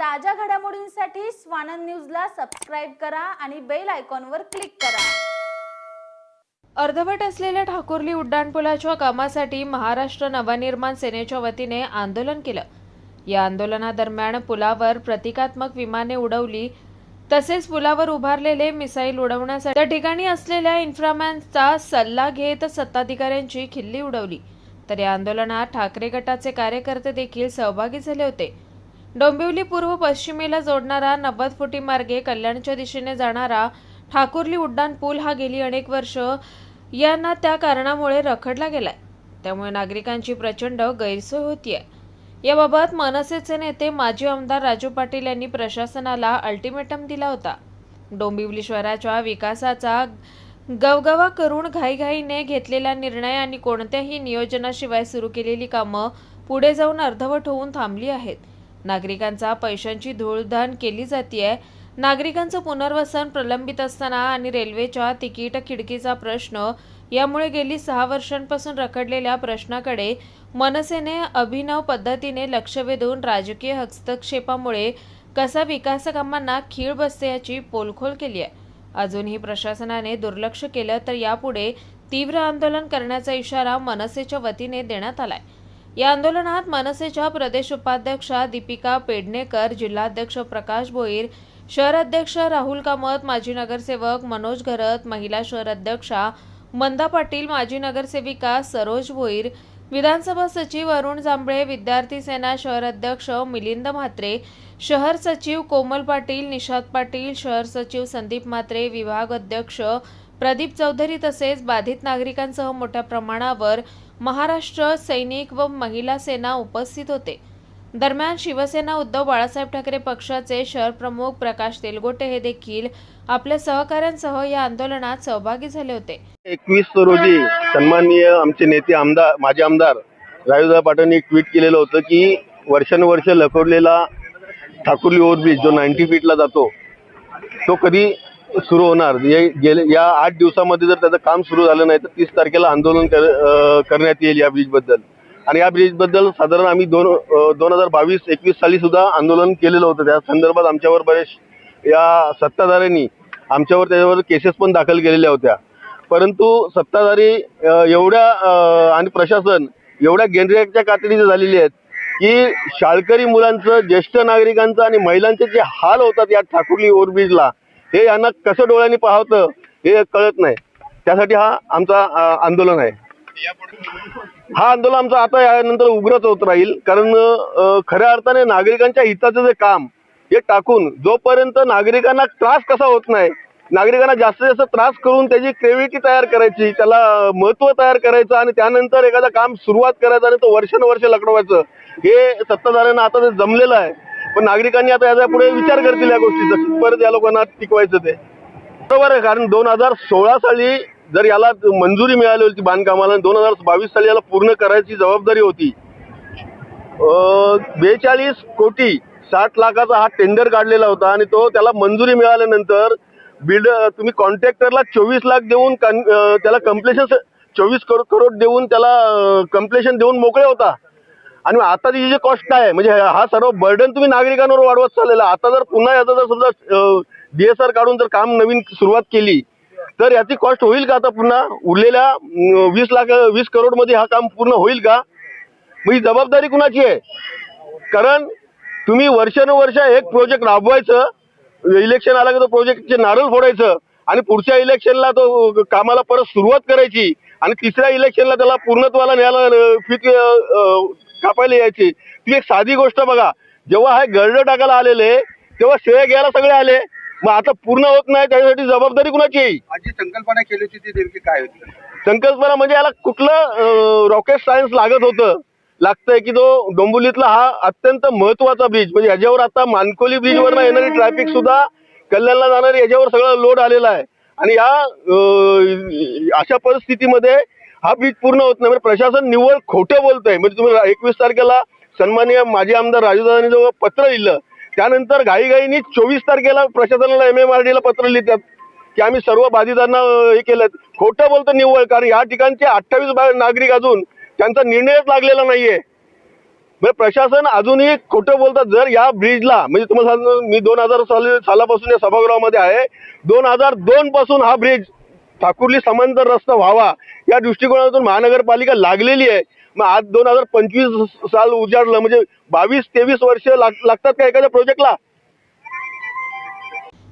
ताज्या घडामोडींसाठी स्वानंद न्यूजला सबस्क्राईब करा आणि बेल आयकॉनवर क्लिक करा. अर्धवट असलेल्या ठाकुर्ली उड्डाणपुलाच्या कामासाठी महाराष्ट्र नवनिर्माण सेनेच्या वतीने आंदोलन केलं. या आंदोलनादरम्यान पुलावर प्रतिकात्मक विमाने उडवली तसेच पुलावर उभारलेले मिसाईल उडवण्यासाठी त्या ठिकाणी असलेल्या इन्फ्रामॅनचा सल्ला घेत सत्ताधिकाऱ्यांची खिल्ली उडवली. तर या आंदोलनात ठाकरे गटाचे कार्यकर्ते देखील सहभागी झाले होते. डोंबिवली पूर्व पश्चिमेला जोडणारा नव्वद फुटी मार्गे कल्याणच्या दिशेने जाणारा ठाकुर्ली उड्डाण पूल हा गेली अनेक वर्ष यांना त्या कारणामुळे रखडला गेलाय. त्यामुळे नागरिकांची प्रचंड गैरसोय होतीये. याबाबत मनसेचे नेते माजी आमदार राजू पाटील यांनी प्रशासनाला अल्टिमेटम दिला होता. डोंबिवली शहराच्या विकासाचा गवगवा करून घाईघाईने घेतलेला निर्णय आणि कोणत्याही नियोजनाशिवाय सुरू केलेली कामं पुढे जाऊन अर्धवट होऊन थांबली आहेत. नागरिकांचा पैशांची धूळधाण केली जातीये. नागरिकांचं पुनर्वसन प्रलंबित असताना आणि रेल्वेच्या तिकीट खिडकीचा प्रश्न यामुळे गेली सहा वर्षांपासून रखडलेल्या प्रश्नाकडे मनसेने अभिनव पद्धतीने लक्ष वेधून राजकीय हस्तक्षेपामुळे कसा विकास कामांना खीळ बसते याची पोलखोल केली आहे. अजूनही प्रशासनाने दुर्लक्ष केलं तर यापुढे तीव्र आंदोलन करण्याचा इशारा मनसेच्या वतीने देण्यात आलाय. या आंदोलनात मनसेच्या प्रदेश उपाध्यक्षा दीपिका पेडणेकर जिल्हाध्यक्ष प्रकाश भोईर शहर अध्यक्ष राहुल कामत माजी नगरसेवक मनोज घरत महिला शहर अध्यक्षा मंदा पाटील माजी नगरसेविका सरोज भोईर विधानसभा सचिव अरुण जांभळे विद्यार्थी सेना शहर अध्यक्ष मिलिंद म्हात्रे शहर सचिव कोमल पाटील निषाद पाटील शहर सचिव संदीप म्हात्रे विभाग अध्यक्ष प्रदीप चौधरी तसेच बाधित नागरिकांसह मोठ्या प्रमाणावर महाराष्ट्र सैनिक व महिला सेना उपस्थित होते. दरम्यान शिवसेना उद्धव बाळासाहेब ठाकरे पक्षाचे शहर प्रमुख प्रकाश तेलगोटे हे देखील आपल्या सहकाऱ्यांसह या आंदोलनात सहभागी झाले होते. एकवीस रोजी सन्माननीय आमचे नेते आमदार माजी आमदार राजूदादा पाटणी ट्विट केलेलं होतं की वर्षानुवर्ष लखवलेला ठाकुर्ली ओव्हरब्रिज जो नाईन्टी फीटला जातो तो कधी सुरू होणार. गेले या आठ दिवसामध्ये जर त्याचं काम सुरू झालं नाही तर तीस तारखेला आंदोलन कर, करण्यात येईल या ब्रिजबद्दल. आणि या ब्रिजबद्दल साधारण आम्ही दोन दोन हजार बावीस एकवीस साली सुद्धा आंदोलन केलेलं होतं. त्या संदर्भात आमच्यावर बरेच या सत्ताधाऱ्यांनी आमच्यावर त्याच्यावर केसेस पण दाखल केलेल्या होत्या. परंतु सत्ताधारी एवढ्या आणि प्रशासन एवढ्या गेंद्रियाच्या कातडीचे झालेली आहेत की शाळकरी मुलांचं ज्येष्ठ नागरिकांचं आणि महिलांचे जे हाल होतात या ठाकुर्ली ओव्हरब्रिजला हे यांना कसं डोळ्यांनी पाहतं हे कळत नाही. त्यासाठी हा आमचा आंदोलन आहे. हा आंदोलन आमचा आता यानंतर उग्रच होत राहील. कारण खऱ्या अर्थाने नागरिकांच्या हिताचं जे काम हे टाकून जोपर्यंत नागरिकांना त्रास कसा होत नाही नागरिकांना जास्तीत जास्त त्रास करून त्याची क्रेविटी तयार करायची त्याला महत्त्व तयार करायचं आणि त्यानंतर एखादं काम सुरुवात करायचं आणि तो वर्षानुवर्ष लकडवायचं हे सत्ताधाऱ्यांना आता ते जमलेलं आहे पण नागरिकांनी आता याचा पुढे विचार करतील या गोष्टीचा. परत या लोकांना टिकवायचं ते. बरोबर आहे कारण दोन हजार सोळा साली जर याला मंजुरी मिळाली होती बांधकामाला दोन हजार बावीस साली याला पूर्ण करायची जबाबदारी होती बेचाळीस कोटी साठ लाखाचा हा टेंडर काढलेला होता आणि तो त्याला मंजुरी मिळाल्यानंतर बिल्ड तुम्ही कॉन्ट्रॅक्टरला चोवीस लाख देऊन त्याला कम्प्लेशन चोवीस करोड करोड देऊन त्याला कम्प्लेशन देऊन मोकळे होता. आणि आता जी जे कॉस्ट आहे म्हणजे हा सर्व बर्डन तुम्ही नागरिकांवर वाढवत चाललेला आता जर पुन्हा याचा जर समजा डीएसआर काढून जर काम नवीन सुरुवात केली तर याची कॉस्ट होईल का आता पुन्हा? उरलेल्या वीस लाख वीस करोडमध्ये हा काम पूर्ण होईल का? मग ही जबाबदारी कुणाची आहे? कारण तुम्ही वर्षानुवर्ष एक प्रोजेक्ट राबवायचं इलेक्शन आलं की तो प्रोजेक्टचे नारळ फोडायचं आणि पुढच्या इलेक्शनला तो कामाला परत सुरुवात करायची आणि तिसऱ्या इलेक्शनला त्याला पूर्णत्वाला न्यायला फिक कापायला यायची. ती एक साधी गोष्ट बघा. जेव्हा हे गर्ड टाकायला आलेले तेव्हा श्रेय घ्यायला सगळे आले. मग आता पूर्ण होत नाही त्याच्यासाठी जबाबदारी कुणाची? येईल संकल्पना केली होती ती नेमकी काय होती? संकल्पना म्हणजे याला कुठलं रॉकेट सायन्स लागत होतं. लागतंय की तो डोंबिवलीतला हा अत्यंत महत्त्वाचा ब्रिज म्हणजे याच्यावर आता मानकोली ब्रिजवर येणारी ट्रॅफिक सुद्धा कल्याणला जाणारी याच्यावर सगळं लोड आलेला आहे. आणि या अशा परिस्थितीमध्ये हा ब्रिज पूर्ण होत नाही. म्हणजे प्रशासन निव्वळ खोटं बोलतंय. म्हणजे तुम्ही एकवीस तारखेला सन्माननीय माजी आमदार राजूदानी जेव्हा पत्र लिहिलं त्यानंतर घाईघाईनी चोवीस तारखेला प्रशासनाला एम एम आर डीला पत्र लिहितात की आम्ही सर्व बाधितांना हे केलं खोटं बोलतं निव्वळ. कारण या ठिकाणचे अठ्ठावीस नागरिक अजून त्यांचा निर्णयच लागलेला नाहीये. म्हणजे प्रशासन अजूनही खोटं बोलतात. जर या ब्रिजला म्हणजे तुम्हाला मी दोन हजार साली सालापासून या सभागृहामध्ये आहे. दोन हजार दोन पासून हा ब्रिज ठाकुर्ली समांतर रस्ता व्हावा या दृष्टिकोनातून महानगरपालिका लागलेली आहे. मग आज दोन हजार पंचवीस साल उजाडलं म्हणजे बावीस तेवीस वर्ष लाग लागतात का एखाद्या प्रोजेक्टला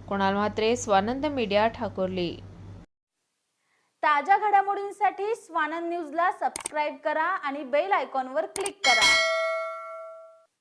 कुणाल म्हात्रे स्वानंद मीडिया ठाकुर्ली. ताज्या घडामोडींसाठी स्वानंद न्यूजला सबस्क्राईब करा आणि बेल आयकॉनवर क्लिक करा.